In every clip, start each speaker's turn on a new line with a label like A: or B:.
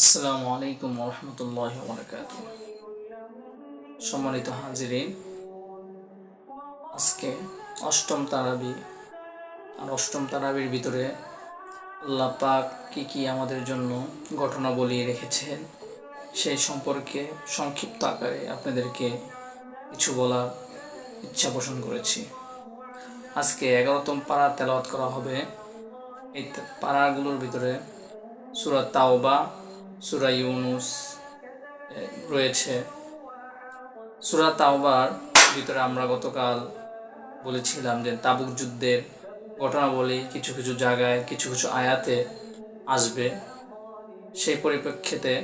A: আসসালামু আলাইকুম রহমতুল্লাহ বরকাত সম্মানিত হাজিরিন, আজকে অষ্টম তারাবি আর অষ্টম তারাবির ভিতরে আল্লাহ পাক কী কী আমাদের জন্য ঘটনা বলিয়ে রেখেছেন, সেই সম্পর্কে সংক্ষিপ্ত আকারে আপনাদেরকে কিছু বলার ইচ্ছা পোষণ করেছি। আজকে এগারোতম পাড়া তেলাওয়াত করা হবে। এই পাড়াগুলোর ভিতরে সুরা তাওবা সুরা ইউনুস রয়েছে। সুরা তাওবার, ভিতরে আমরা গতকাল বলেছিলাম যে তাবুক যুদ্ধের ঘটনাবলী কিছু কিছু জায়গায়, কিছু কিছু আয়াতে আসবে। সেই পরিপ্রেক্ষিতে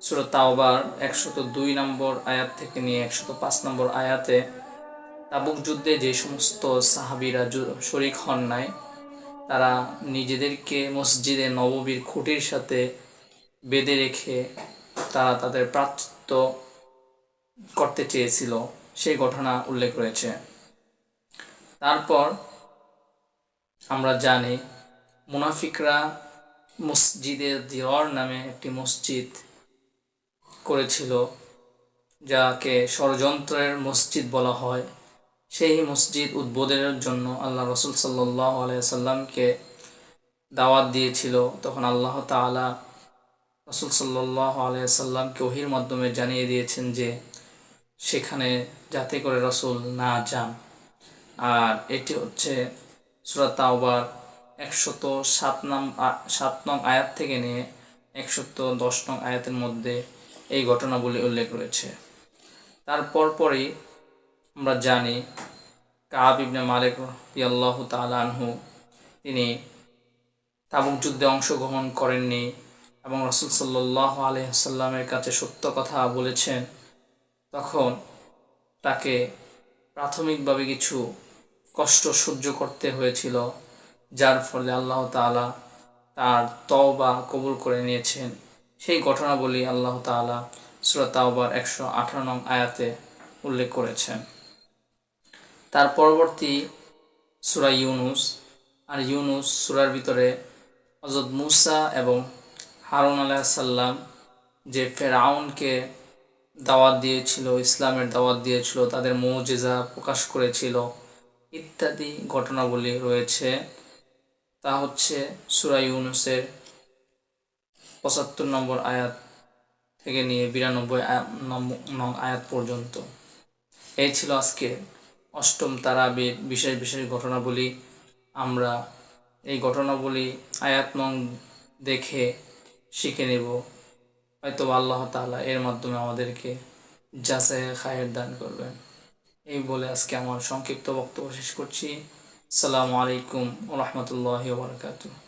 A: সুরা তাওবার একশত দুই নম্বর আয়াত থেকে নিয়ে একশত পাঁচ নম্বর আয়াতে তাবুক যুদ্ধে যে সমস্ত সাহাবিরা শরিক হন নাই, তারা নিজেদেরকে মসজিদে নববীর খুঁটির সাথে বেঁধে রেখে তারা তাদের প্রাপ্ত করতে চেয়েছিল, সেই ঘটনা উল্লেখ রয়েছে। তারপর আমরা জানি, মুনাফিকরা মসজিদে দিওয়ার নামে একটি মসজিদ করেছিল, যাকে ষড়যন্ত্রের মসজিদ বলা হয়। সেই মসজিদ উদ্বোধনের জন্য আল্লাহ রসুল সাল্লাহ আলাইসাল্লামকে দাওয়াত দিয়েছিল। তখন আল্লাহ তাআলা রসুল সাল্লাহ আলাইসাল্লামকে ওহির মাধ্যমে জানিয়ে দিয়েছেন যে সেখানে যাতে করে রসুল না যান। আর এটি হচ্ছে সুরাত তাওবার একশত সাত নাম, সাত নং আয়াত থেকে নিয়ে একশত দশ নং আয়াতের মধ্যে এই ঘটনাগুলি উল্লেখ রয়েছে। তারপর পরই আমরা জানি কাব ইবনে মালিক আল্লাহ আনহু, তিনি তাবুক যুদ্ধে অংশগ্রহণ করেননি। এবং রসুল সাল্লাহ আলহামের কাছে সত্য কথা বলেছেন, তখন তাকে প্রাথমিকভাবে কিছু কষ্ট সহ্য করতে হয়েছিল, যার ফলে আল্লাহ তাআলা তার তওবা কবুল করে নিয়েছেন। সেই ঘটনাবলী আল্লাহ তাআলা সুরা তাওবার একশো আঠারো নং আয়াতে উল্লেখ করেছেন। তার পরবর্তী সুরা ইউনুস, আর ইউনুস সুরার ভিতরে হজরত মুসা এবং হারুন আলাহিসাল্লাম যে ফেরাউনকে দাওয়াত দিয়েছিল, ইসলামের দাওয়াত দিয়েছিল, তাদের মৌজেজা প্রকাশ করেছিল, ইত্যাদি ঘটনাবলী রয়েছে। তা হচ্ছে সুরা ইউনুসের পঁচাত্তর নম্বর আয়াত থেকে নিয়ে বিরানব্বই নং আয়াত পর্যন্ত। এই ছিল আজকে অষ্টম তারাবির বিশেষ বিশেষ ঘটনাবলী। আমরা এই ঘটনাবলী আয়াত নং দেখে শিখে নেব। হয়তো আল্লাহ তালা এর মাধ্যমে আমাদেরকে যাচাই খায়ের দান করবেন। এই বলে আজকে আমার সংক্ষিপ্ত বক্তব্য শেষ করছি। আসসালামু আলাইকুম রহমতুল্লাহ বারকাতুহ।